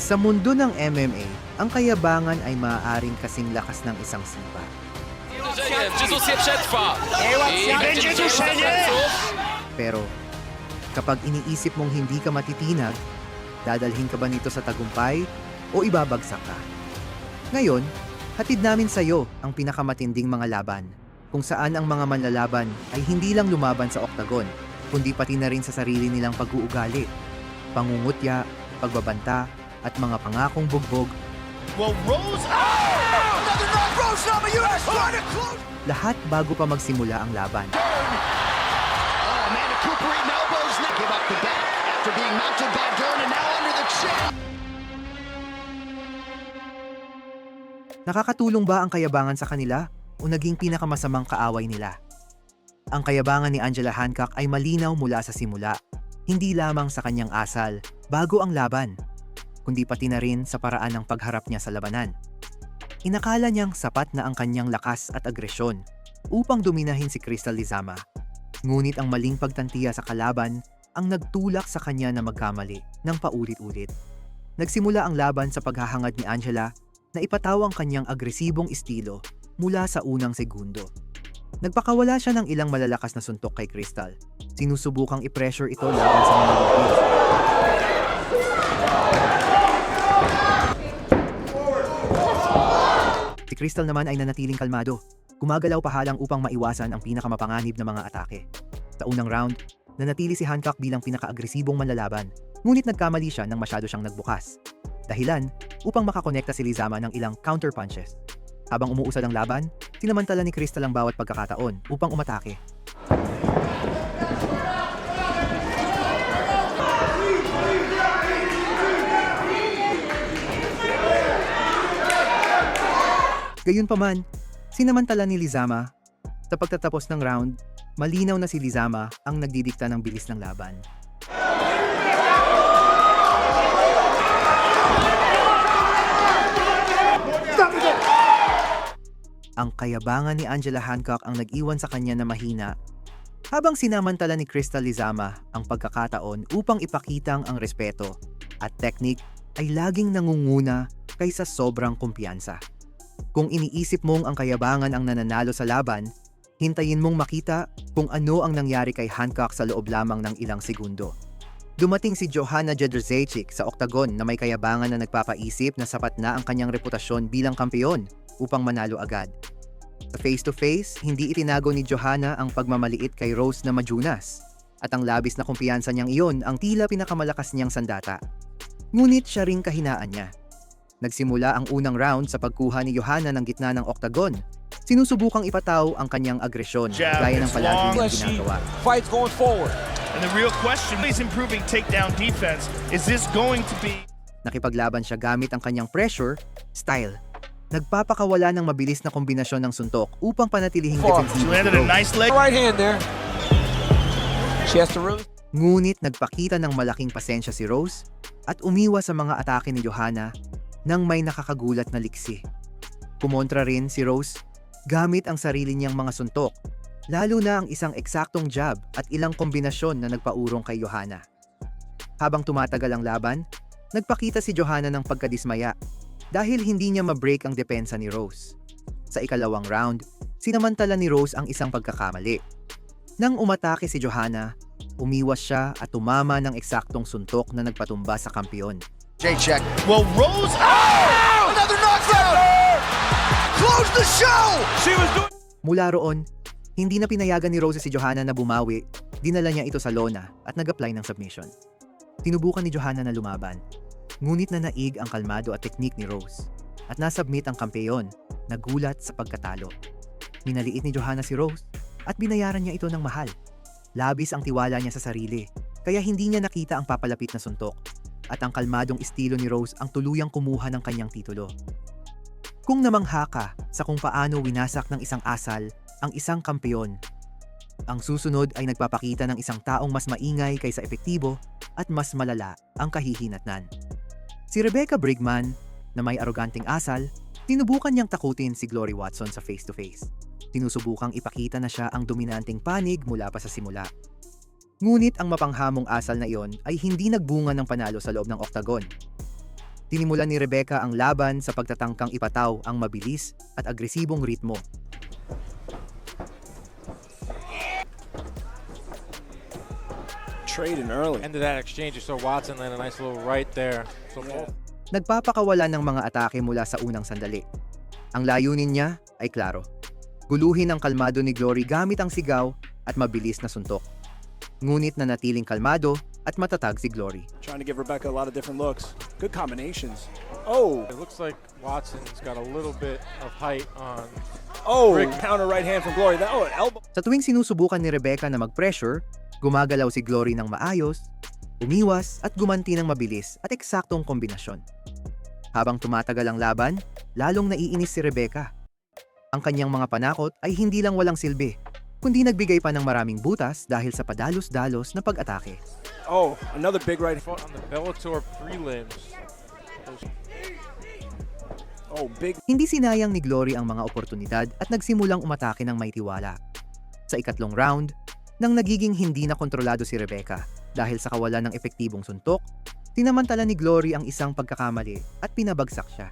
Sa mundo ng MMA, ang kayabangan ay maaaring kasing lakas ng isang sipa. Pero kapag iniisip mong hindi ka matitinag, dadalhin ka ba nito sa tagumpay o ibabagsak ka? Ngayon, hatid namin sa iyo ang pinakamatinding mga laban, kung saan ang mga manlalaban ay hindi lang lumaban sa oktagon, kundi pati na rin sa sarili nilang pag-uugali, pangungutya, pagbabanta, at mga pangakong bugbog, Well, Rose. Oh! Another knock. Rose Namajunas trying to close. lahat bago pa magsimula ang laban. Oh, Amanda Cooper eating elbows now. Give up the back after being mounted by Dern and now under the chin. Nakakatulong ba ang kayabangan sa kanila o naging pinakamasamang kaaway nila? Ang kayabangan ni Angela Hancock ay malinaw mula sa simula, hindi lamang sa kanyang asal bago ang laban, kundi pati na rin sa paraan ng pagharap niya sa labanan. Inakala niyang sapat na ang kanyang lakas at agresyon upang dominahin si Crystal Lizama. Ngunit ang maling pagtantiya sa kalaban ang nagtulak sa kanya na magkamali ng paulit-ulit. Nagsimula ang laban sa paghahangad ni Angela na ipataw ang kanyang agresibong estilo mula sa unang segundo. Nagpakawala siya ng ilang malalakas na suntok kay Crystal. Sinusubukang i-pressure ito laban sa mga lupis. Si Crystal naman ay nanatiling kalmado. Gumagalaw pahalang upang maiwasan ang pinakamapanganib na mga atake. Sa unang round, nanatili si Hancock bilang pinaka-agresibong manlalaban. Ngunit nagkamali siya nang masyado siyang nagbukas. Dahilan upang makakonekta si Lizama ng ilang counter punches. Habang umuusad ang laban, sinamantala ni Crystal ang bawat pagkakataon upang umatake. Gayunpaman, sinamantala ni Lizama. Sa pagtatapos ng round, malinaw na si Lizama ang nagdidikta ng bilis ng laban. Ang kayabangan ni Angela Hancock ang nag-iwan sa kanya na mahina habang sinamantala ni Crystal Lizama ang pagkakataon upang ipakitang ang respeto at teknik ay laging nangunguna kaysa sobrang kumpiyansa. Kung iniisip mong ang kayabangan ang nananalo sa laban, hintayin mong makita kung ano ang nangyari kay Hancock sa loob lamang ng ilang segundo. Dumating si Johanna Jedrzejczyk sa oktagon na may kayabangan na nagpapaisip na sapat na ang kanyang reputasyon bilang kampeon upang manalo agad. Sa face-to-face, hindi itinago ni Johanna ang pagmamaliit kay Rose na majunas at ang labis na kumpiyansa niyang iyon ang tila pinakamalakas niyang sandata. Ngunit siya ring kahinaan niya. Nagsimula ang unang round sa pagkuha ni Johanna ng gitna ng oktagon. Sinusubukang ipataw ang kanyang agresyon Jab, gaya ng palagi niyang ginagawa. fights going forward. And the real question is improving takedown defense. Is this going to be Nakipaglaban siya gamit ang kanyang pressure, style. Nagpapakawala ng mabilis na kombinasyon ng suntok upang panatilihing. She defensive landed si a Rose. nice leg. Right hand there. She has to really Ngunit nagpakita ng malaking pasensya si Rose at umiwas sa mga atake ni Johanna nang may nakakagulat na liksi. Kumontra rin si Rose gamit ang sarili niyang mga suntok, lalo na ang isang eksaktong jab at ilang kombinasyon na nagpaurong kay Johanna. Habang tumatagal ang laban, nagpakita si Johanna ng pagkadismaya dahil hindi niya ma-break ang depensa ni Rose. Sa ikalawang round, sinamantala ni Rose ang isang pagkakamali. Nang umatake si Johanna, umiwas siya at tumama ng eksaktong suntok na nagpatumba sa kampiyon. J-check. Well, Rose. Oh! Another knockdown. Close the show. She was doing Mula roon, hindi na pinayagan ni Rose si Johanna na bumawi, dinala niya ito sa lona at nag-apply ng submission. Tinubukan ni Johanna na lumaban, ngunit na naig ang kalmado at teknik ni Rose at nasubmit ang kampeyon, nagulat sa pagkatalo. Minaliit ni Johanna si Rose at binayaran niya ito ng mahal. Labis ang tiwala niya sa sarili, kaya hindi niya nakita ang papalapit na suntok at ang kalmadong estilo ni Rose ang tuluyang kumuha ng kanyang titulo. Kung namangha ka sa kung paano winasak ng isang asal ang isang kampeon, ang susunod ay nagpapakita ng isang taong mas maingay kaysa epektibo at mas malala ang kahihinatnan. Si Rebecca Brigman, na may aroganting asal, tinubukan niyang takutin si Glory Watson sa face-to-face. Tinusubukang ipakita na siya ang dominanteng panig mula pa sa simula. Ngunit ang mapanghamong asal na iyon ay hindi nagbunga ng panalo sa loob ng oktagon. Tinimulan ni Rebecca ang laban sa pagtatangkang ipataw ang mabilis at agresibong ritmo. Trading early. End of that exchange, you saw Watson land a nice little right there. So both Nagpapakawalan ng mga atake mula sa unang sandali. Ang layunin niya ay klaro. Guluhin ang kalmado ni Glory gamit ang sigaw at mabilis na suntok. Ngunit nanatiling kalmado at matatag si Glory. Trying to give Rebecca a lot of different looks. Good combinations. Oh, it looks like Watson's got a little bit of height on. Oh, Rick. counter right hand from Glory. That, oh, elbow. Sa tuwing sinusubukan ni Rebecca na mag-pressure, gumagalaw si Glory ng maayos, umiwas at gumanti ng mabilis at eksaktong kombinasyon. Habang tumatagal ang laban, lalong naiinis si Rebecca. Ang kanyang mga panakot ay hindi lang walang silbi, kundi nagbigay pa ng maraming butas dahil sa padalos-dalos na pag-atake. Oh, another big right. Fought on the Bellator prelims. Those Oh, big. Hindi sinayang ni Glory ang mga oportunidad at nagsimulang umatake ng may tiwala. Sa ikatlong round, nang nagiging hindi na kontrolado si Rebecca dahil sa kawalan ng epektibong suntok, tinamantala ni Glory ang isang pagkakamali at pinabagsak siya.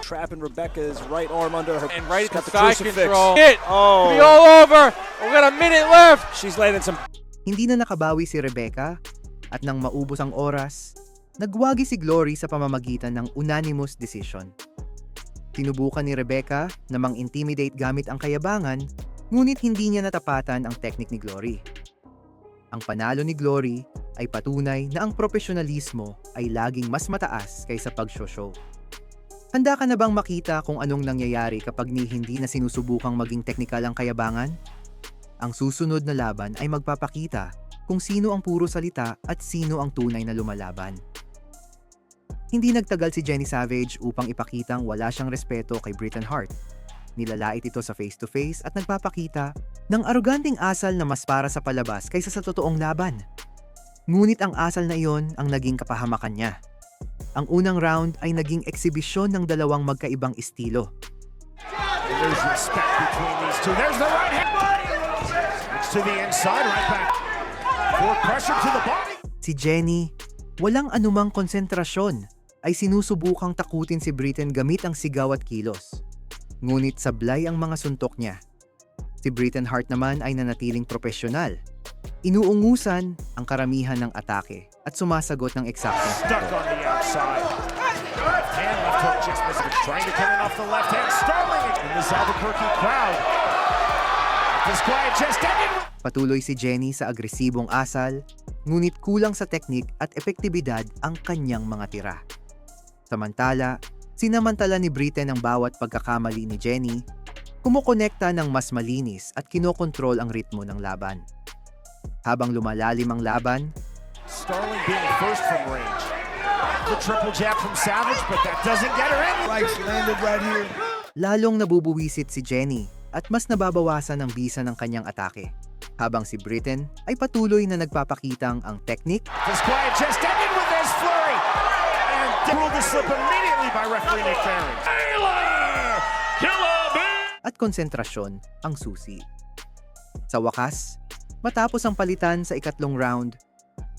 Trapping Rebecca's right arm under her. And right at the side control. Hit! Oh, Be all over! We got a minute left! she's landing some. Hindi na nakabawi si Rebecca at nang maubos ang oras, nagwagi si Glory sa pamamagitan ng unanimous decision. Tinubukan ni Rebecca na mang-intimidate gamit ang kayabangan, ngunit hindi niya natapatan ang teknik ni Glory. Ang panalo ni Glory ay patunay na ang profesionalismo ay laging mas mataas kaysa pag-show. Handa ka na bang makita kung anong nangyayari kapag ni hindi na sinusubukang maging teknikal ang kayabangan? Ang susunod na laban ay magpapakita kung sino ang puro salita at sino ang tunay na lumalaban. Hindi nagtagal si Jenny Savage upang ipakitang wala siyang respeto kay Britton Hart. Nilalait ito sa face-to-face at nagpapakita ng aroganting asal na mas para sa palabas kaysa sa totoong laban. Ngunit ang asal na iyon ang naging kapahamakan niya. Ang unang round ay naging eksibisyon ng dalawang magkaibang estilo. There's respect between these two. There's the right hand. It's to the inside, right back. For pressure to the body. Si Jenny, walang anumang konsentrasyon, ay sinusubukang takutin si Britain gamit ang sigaw at kilos. Ngunit sablay ang mga suntok niya. Si Britain Hart naman ay nanatiling propesyonal. Inuungusan ang karamihan ng atake at sumasagot ng eksaktong Stuck on the outside. Hand, left hook just missed. Trying to come in off the left hand. Sterling in this Albuquerque crowd. This quiet just ended with Patuloy si Jenny sa agresibong asal, ngunit kulang sa teknik at epektibidad ang kanyang mga tira. Samantala, sinamantala ni Britain ang bawat pagkakamali ni Jenny, kumukonekta ng mas malinis at kinokontrol ang ritmo ng laban. Habang lumalalim ang laban, Sterling being first from range. The triple jab from Savage, but that doesn't get her in. Right, landed right here. lalong nabubuwisit si Jenny at mas nababawasan ang bisa ng kanyang atake. Habang si Britain ay patuloy na nagpapakitang ang teknik This quiet just ended with this flurry. And ruled the slip immediately by referee Nick Barry. Taylor! At konsentrasyon ang susi. Sa wakas, matapos ang palitan sa ikatlong round,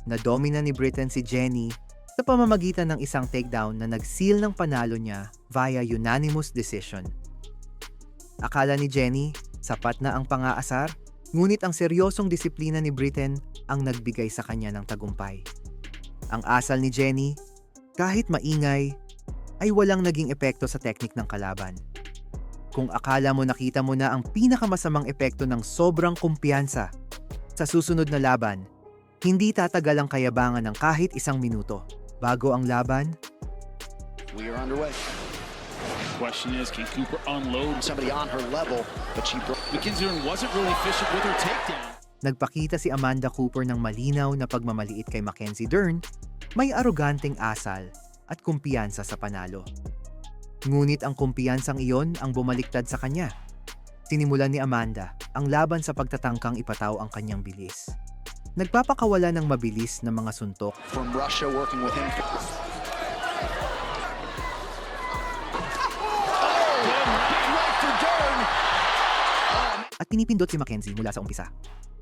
nadomina ni Britain si Jenny sa pamamagitan ng isang takedown na nagseal ng panalo niya via unanimous decision. Akala ni Jenny, sapat na ang pangaasar, ngunit ang seryosong disiplina ni Britain ang nagbigay sa kanya ng tagumpay. Ang asal ni Jenny, kahit maingay, ay walang naging epekto sa teknik ng kalaban. Kung akala mo nakita mo na ang pinakamasamang epekto ng sobrang kumpiyansa, sa susunod na laban, hindi tatagal ang kayabangan ng kahit isang minuto. Bago ang laban, We are underway. Question is, can Cooper unload? Somebody on her level, but she broke. McKinsey wasn't really efficient with her takedown. nagpakita si Amanda Cooper ng malinaw na pagmamaliit kay Mackenzie Dern, may aroganteng asal at kumpiyansa sa panalo. Ngunit ang kumpiyansang iyon ang bumaliktad sa kanya. Sinimulan ni Amanda ang laban sa pagtatangkang ipataw ang kanyang bilis. Nagpapakawala ng mabilis na mga suntok From Russia working with him. at pinipindot si Mackenzie mula sa umpisa.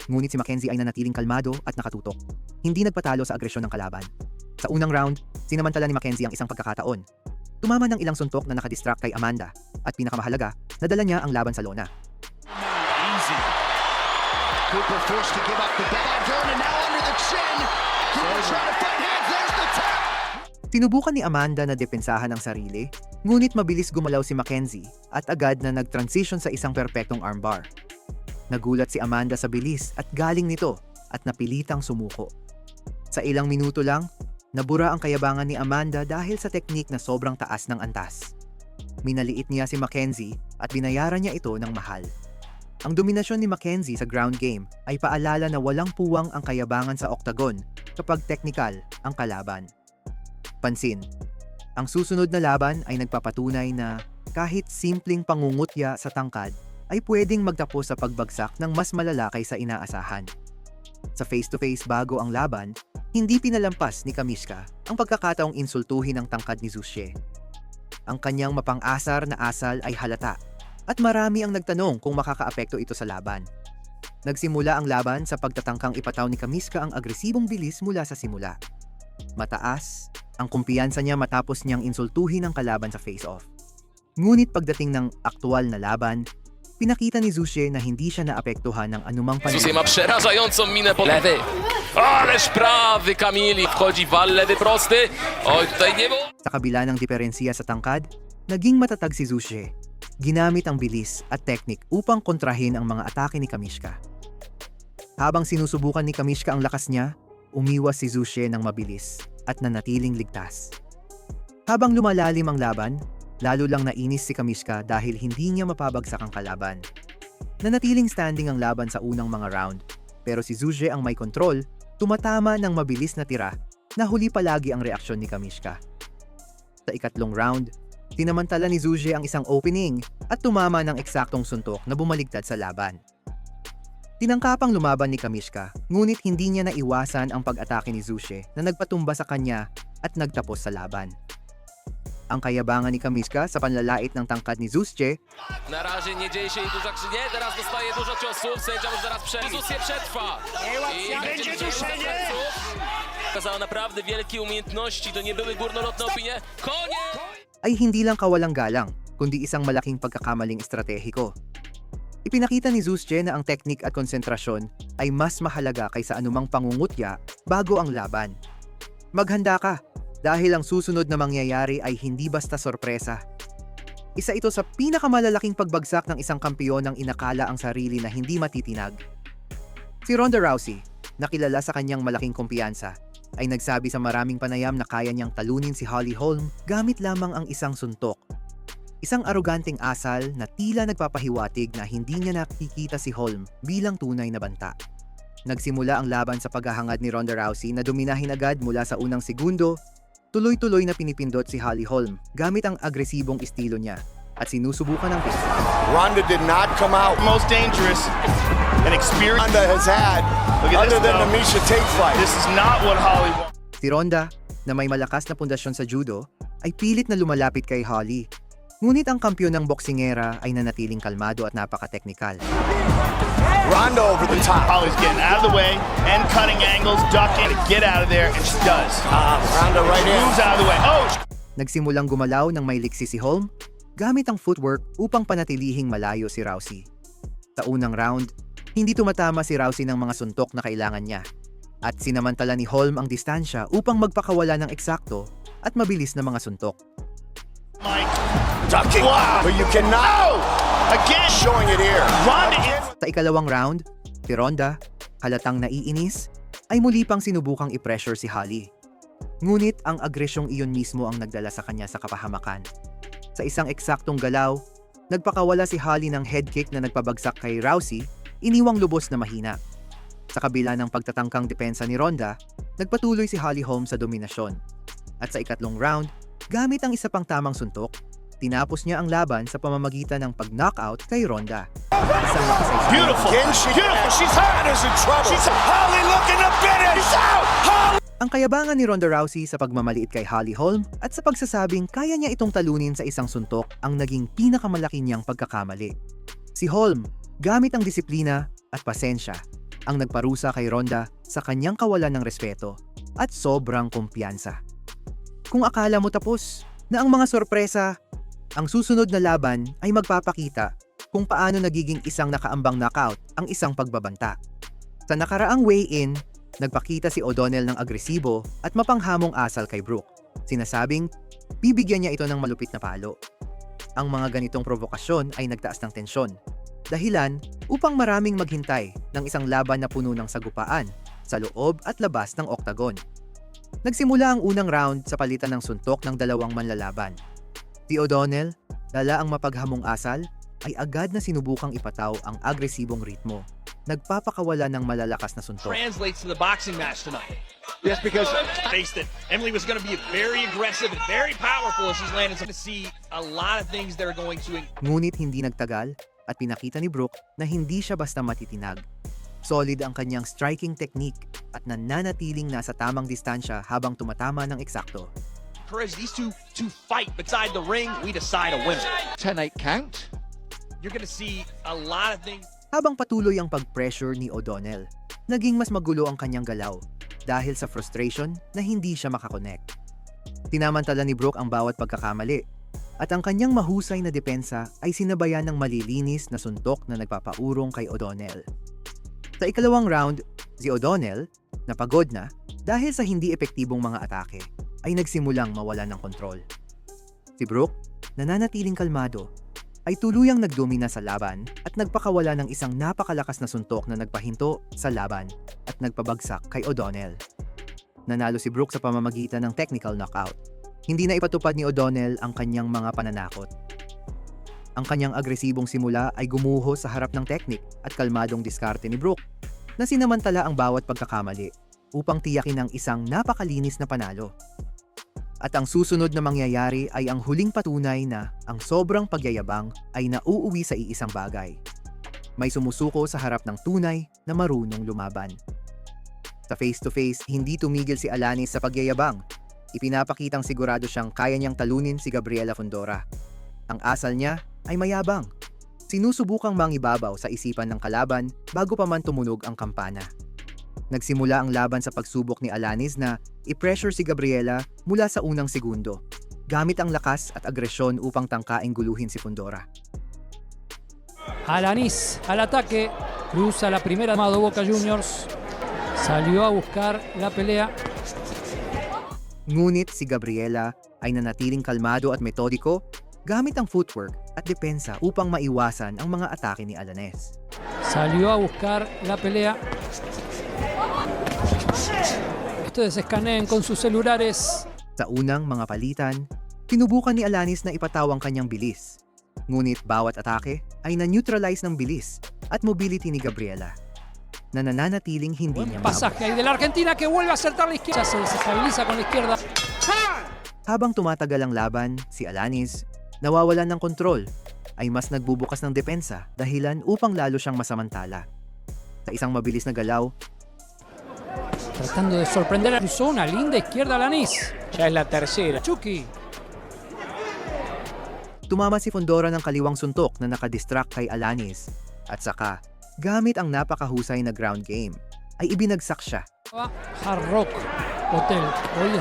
Ngunit si Mackenzie ay nanatiling kalmado at nakatutok. Hindi nagpatalo sa agresyon ng kalaban. Sa unang round, sinamantala ni Mackenzie ang isang pagkakataon. Tumama ng ilang suntok na nakadistract kay Amanda at pinakamahalaga, nadala niya ang laban sa lona. Easy. Cooper forced to give up the. Van Durn and now under the chin. Cooper trying to fight hands. There's the tap. Tinubukan ni Amanda na depensahan ang sarili, ngunit mabilis gumalaw si Mackenzie at agad na nag-transition sa isang perpektong armbar. Nagulat si Amanda sa bilis at galing nito at napilitang sumuko. Sa ilang minuto lang, nabura ang kayabangan ni Amanda dahil sa teknik na sobrang taas ng antas. Minaliit niya si Mackenzie at binayaran niya ito ng mahal. Ang dominasyon ni Mackenzie sa ground game ay paalala na walang puwang ang kayabangan sa oktagon kapag technical ang kalaban. Pansin, ang susunod na laban ay nagpapatunay na kahit simpleng pangungutya sa tangkad ay pwedeng magtapos sa pagbagsak ng mas malala kaysa inaasahan. Sa face-to-face bago ang laban, hindi pinalampas ni Kamishka ang pagkakataong insultuhin ang tangkad ni Zushie. Ang kanyang mapang-asar na asal ay halata at marami ang nagtanong kung makakaapekto ito sa laban. Nagsimula ang laban sa pagtatangkang ipataw ni Kamiska ang agresibong bilis mula sa simula. Mataas, ang kumpiyansa niya matapos niyang insultuhin ang kalaban sa face-off. Ngunit pagdating ng aktual na laban, pinakita ni Zushie na hindi siya naapektuhan ng anumang Zusie ma przerażającą minę po lewy. Ależ prawy Kamili wchodzi wal lewy prosty. Oj, tutaj nie było. Sa kabila ng diferensya sa tangkad, naging matatag si Zushie. Ginamit ang bilis at teknik upang kontrahin ang mga atake ni Kamishka. Habang sinusubukan ni Kamishka ang lakas niya, umiwas si Zushie ng mabilis at nanatiling ligtas. Habang lumalalim ang laban, lalo lang nainis si Kamishka dahil hindi niya mapabagsak ang kalaban. Nanatiling standing ang laban sa unang mga round, pero si Zushie ang may kontrol, tumatama ng mabilis na tira na huli palagi ang reaksyon ni Kamishka. Sa ikatlong round, tinamantala ni Zuji ang isang opening at tumama ng eksaktong suntok na bumaligtad sa laban. Tinangkapang lumaban ni Kamishka, ngunit hindi niya naiwasan ang pag-atake ni Zushi na nagpatumba sa kanya at nagtapos sa laban. Ang kayabangan ni Kamishka sa panlalait ng tangkad ni Zushie Na razie nie dzieje się jej dużo krzy... Nie, teraz dostaje dużo ciosów. Sędzia zaraz przebić. Zusie przetrwa. I będzie się Pokazała naprawdę wielkie umiejętności. To nie były górnolotne opinie. Koniec! ay hindi lang kawalang galang, kundi isang malaking pagkakamaling estratehiko. Ipinakita ni Zushie na ang teknik at konsentrasyon ay mas mahalaga kaysa anumang pangungutya bago ang laban. Maghanda ka dahil ang susunod na mangyayari ay hindi basta sorpresa. Isa ito sa pinakamalalaking pagbagsak ng isang kampiyon ng inakala ang sarili na hindi matitinag. Si Ronda Rousey, nakilala sa kanyang malaking kumpiyansa, ay nagsabi sa maraming panayam na kaya niyang talunin si Holly Holm gamit lamang ang isang suntok. Isang aroganteng asal na tila nagpapahiwatig na hindi niya nakikita si Holm bilang tunay na banta. Nagsimula ang laban sa paghahangad ni Ronda Rousey na dominahin agad mula sa unang segundo, tuloy-tuloy na pinipindot si Holly Holm gamit ang agresibong estilo niya at sinusubukan ng pistol. Ronda did not come out most dangerous and experienced. Ronda has had other this, than the though. Misha Tate fight. This is not what Holly wants. Si Ronda, na may malakas na pundasyon sa judo, ay pilit na lumalapit kay Holly. Ngunit ang kampyon ng boksingera ay nanatiling kalmado at napaka-teknikal. Ronda over the top. Holly's getting out of the way and cutting angles, ducking to get out of there, and she does. Ah, Ronda right in. Moves out of the way. Oh, Nagsimulang gumalaw ng may liksi si Holm gamit ang footwork upang panatilihing malayo si Rousey. Sa unang round, hindi tumatama si Rousey ng mga suntok na kailangan niya at sinamantala ni Holm ang distansya upang magpakawala ng eksakto at mabilis na mga suntok. Mike. Ducking. Wow. But you cannot. Again, Showing it here. Ronda in. Sa ikalawang round, si Ronda, halatang naiinis, ay muli pang sinubukang i-pressure si Holly. Ngunit ang agresyong iyon mismo ang nagdala sa kanya sa kapahamakan. Sa isang eksaktong galaw, nagpakawala si Holly ng head kick na nagpabagsak kay Rousey, iniwang lubos na mahina. Sa kabila ng pagtatangkang depensa ni Ronda, nagpatuloy si Holly Holm sa dominasyon. At sa ikatlong round, gamit ang isa pang tamang suntok, tinapos niya ang laban sa pamamagitan ng pag-knockout kay Ronda. Isang makasaysay. Beautiful. Again, she Beautiful. She's hurt. Ronda's in trouble. She's Holly looking to finish. She's out. Holly. Ang kayabangan ni Ronda Rousey sa pagmamaliit kay Holly Holm at sa pagsasabing kaya niya itong talunin sa isang suntok ang naging pinakamalaki niyang pagkakamali. Si Holm, Gamit ang disiplina at pasensya ang nagparusa kay Ronda sa kanyang kawalan ng respeto at sobrang kumpiyansa. Kung akala mo tapos na ang mga sorpresa, ang susunod na laban ay magpapakita kung paano nagiging isang nakaambang knockout ang isang pagbabanta. Sa nakaraang weigh-in, nagpakita si O'Donnell ng agresibo at mapanghamong asal kay Brooke. Sinasabing, bibigyan niya ito ng malupit na palo. Ang mga ganitong provokasyon ay nagtaas ng tensyon. Dahilan upang maraming maghintay ng isang laban na puno ng sagupaan sa loob at labas ng oktagon. Nagsimula ang unang round sa palitan ng suntok ng dalawang manlalaban. Si O'Donnell, dala ang mapaghamong asal, ay agad na sinubukang ipataw ang agresibong ritmo. Nagpapakawala ng malalakas na suntok. Translates to the boxing match tonight. Yes, because Faced that Emily was going to be very aggressive and very powerful as she's landing. So to see a lot of things that are going to Ngunit hindi nagtagal at pinakita ni Brooke na hindi siya basta matitinag. Solid ang kanyang striking technique at nananatiling nasa tamang distansya habang tumatama ng eksakto. Encourage these two to fight beside the ring. We decide a winner. 10-8 count. You're going to see a lot of things. Habang patuloy ang pag-pressure ni O'Donnell, naging mas magulo ang kanyang galaw dahil sa frustration na hindi siya makakonect. Tinamantala ni Brooke ang bawat pagkakamali at ang kanyang mahusay na depensa ay sinabayan ng malilinis na suntok na nagpapaurong kay O'Donnell. Sa ikalawang round, si O'Donnell, na pagod na dahil sa hindi epektibong mga atake, ay nagsimulang mawalan ng kontrol. Si Brooke, nananatiling kalmado, ay tuluyang nagdomina sa laban at nagpakawala ng isang napakalakas na suntok na nagpahinto sa laban at nagpabagsak kay O'Donnell. Nanalo si Brooke sa pamamagitan ng technical knockout. Hindi na ipatupad ni O'Donnell ang kanyang mga pananakot. Ang kanyang agresibong simula ay gumuho sa harap ng teknik at kalmadong diskarte ni Brooke na sinamantala ang bawat pagkakamali upang tiyakin ang isang napakalinis na panalo. At ang susunod na mangyayari ay ang huling patunay na ang sobrang pagyayabang ay nauuwi sa iisang bagay. May sumusuko sa harap ng tunay na marunong lumaban. Sa face-to-face, hindi tumigil si Alanis sa pagyayabang. Ipinapakitang sigurado siyang kaya niyang talunin si Gabriela Fundora. Ang asal niya ay mayabang. Sinusubukang mangibabaw sa isipan ng kalaban bago pa man tumunog ang kampana. Nagsimula ang laban sa pagsubok ni Alanis na i-pressure si Gabriela mula sa unang segundo, gamit ang lakas at agresyon upang tangkaing guluhin si Fundora. Alanis al ataque, cruza la primera Amado Boca Juniors, salió a buscar la pelea, Ngunit si Gabriela ay nanatiling kalmado at metodiko gamit ang footwork at depensa upang maiwasan ang mga atake ni Alanes. salió a buscar la pelea. Ustedes escaneen con sus celulares Sa unang mga palitan, tinubukan ni Alanis na ipataw ang kanyang bilis. Ngunit bawat atake ay na-neutralize ng bilis at mobility ni Gabriela na nananatiling hindi niya maabot. pasaje de la Argentina que vuelve a acertar la izquierda, se desestabiliza con la izquierda. Habang tumatagal ang laban, si Alanis, nawawalan ng kontrol, ay mas nagbubukas ng depensa dahilan upang lalo siyang masamantala. Sa isang mabilis na galaw, Tratando de sorprender a cruzó una linda izquierda Alanis. Ya es la tercera. Chucky. tumama si Fondora ng kaliwang suntok na nakadistract kay Alanis. At saka, gamit ang napakahusay na ground game, ay ibinagsak siya. Va Hard Rock Hotel.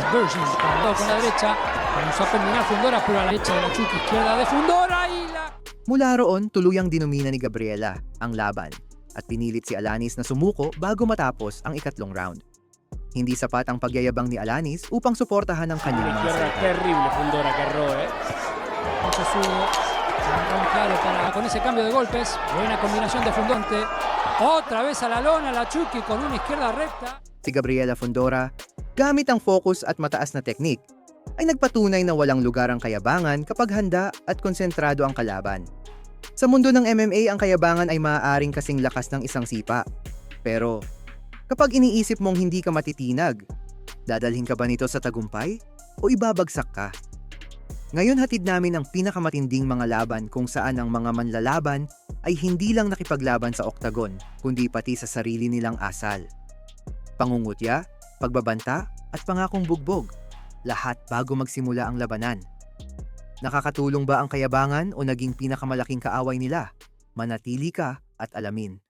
Virgin. Cargado con la derecha. Vamos a terminar Fundora, pero a la derecha de la Chucky. Izquierda de Fundora y la Mula roon, tuluyang dinumina ni Gabriela ang laban at pinilit si Alanis na sumuko bago matapos ang ikatlong round. Hindi sapat ang pagyayabang ni Alanis upang suportahan ang kanyang mga salita. terrible Fundora que erró, ¿eh? Claro para, con ese cambio de golpes. Buena combinación de Fundonte. Otra vez a la lona, la Chucky con una izquierda recta. Si Gabriela Fundora, gamit ang focus at mataas na teknik, ay nagpatunay na walang lugar ang kayabangan kapag handa at konsentrado ang kalaban. Sa mundo ng MMA, ang kayabangan ay maaaring kasing lakas ng isang sipa. Pero, kapag iniisip mong hindi ka matitinag, dadalhin ka ba nito sa tagumpay o ibabagsak ka? Ngayon hatid namin ang pinakamatinding mga laban kung saan ang mga manlalaban ay hindi lang nakipaglaban sa oktagon, kundi pati sa sarili nilang asal pangungutya, pagbabanta, at pangakong bugbog. Lahat bago magsimula ang labanan. Nakakatulong ba ang kayabangan o naging pinakamalaking kaaway nila? Manatili ka at alamin